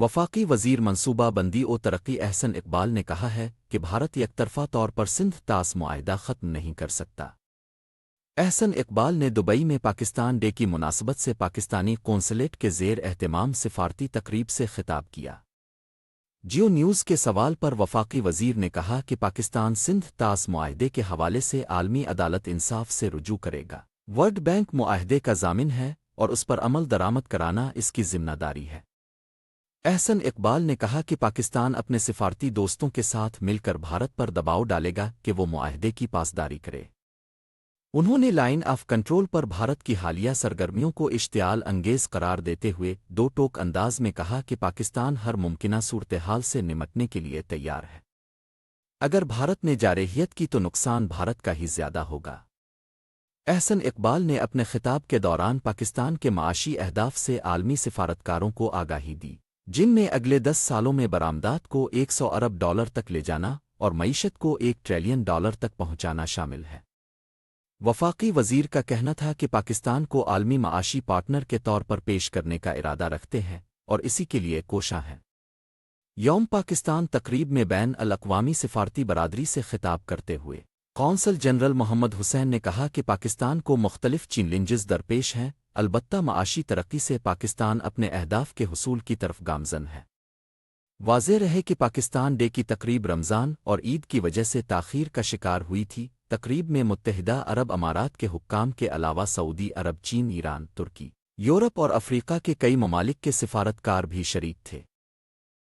وفاقی وزیر منصوبہ بندی و ترقی احسن اقبال نے کہا ہے کہ بھارت یک طرفہ طور پر سندھ تاس معاہدہ ختم نہیں کر سکتا۔ احسن اقبال نے دبئی میں پاکستان ڈے کی مناسبت سے پاکستانی کونسلیٹ کے زیر اہتمام سفارتی تقریب سے خطاب کیا۔ جیو نیوز کے سوال پر وفاقی وزیر نے کہا کہ پاکستان سندھ تاس معاہدے کے حوالے سے عالمی عدالت انصاف سے رجوع کرے گا۔ ورلڈ بینک معاہدے کا ضامن ہے اور اس پر عمل درآمد کرانا اس کی ذمہ داری ہے۔ احسن اقبال نے کہا کہ پاکستان اپنے سفارتی دوستوں کے ساتھ مل کر بھارت پر دباؤ ڈالے گا کہ وہ معاہدے کی پاسداری کرے۔ انہوں نے لائن آف کنٹرول پر بھارت کی حالیہ سرگرمیوں کو اشتعال انگیز قرار دیتے ہوئے دو ٹوک انداز میں کہا کہ پاکستان ہر ممکنہ صورتحال سے نمٹنے کے لیے تیار ہے۔ اگر بھارت نے جارحیت کی تو نقصان بھارت کا ہی زیادہ ہوگا۔ احسن اقبال نے اپنے خطاب کے دوران پاکستان کے معاشی اہداف سے عالمی سفارتکاروں کو آگاہی دی۔ جن میں اگلے دس سالوں میں برآمدات کو ایک سو ارب ڈالر تک لے جانا اور معیشت کو ایک ٹریلین ڈالر تک پہنچانا شامل ہے۔ وفاقی وزیر کا کہنا تھا کہ پاکستان کو عالمی معاشی پارٹنر کے طور پر پیش کرنے کا ارادہ رکھتے ہیں اور اسی کے لیے کوشاں ہیں۔ یوم پاکستان تقریب میں بین الاقوامی سفارتی برادری سے خطاب کرتے ہوئے کونسل جنرل محمد حسین نے کہا کہ پاکستان کو مختلف چیلنجز درپیش ہیں، البتہ معاشی ترقی سے پاکستان اپنے اہداف کے حصول کی طرف گامزن ہے۔ واضح رہے کہ پاکستان ڈے کی تقریب رمضان اور عید کی وجہ سے تاخیر کا شکار ہوئی تھی، تقریب میں متحدہ عرب امارات کے حکام کے علاوہ سعودی عرب، چین، ایران، ترکی، یورپ اور افریقہ کے کئی ممالک کے سفارتکار بھی شریک تھے۔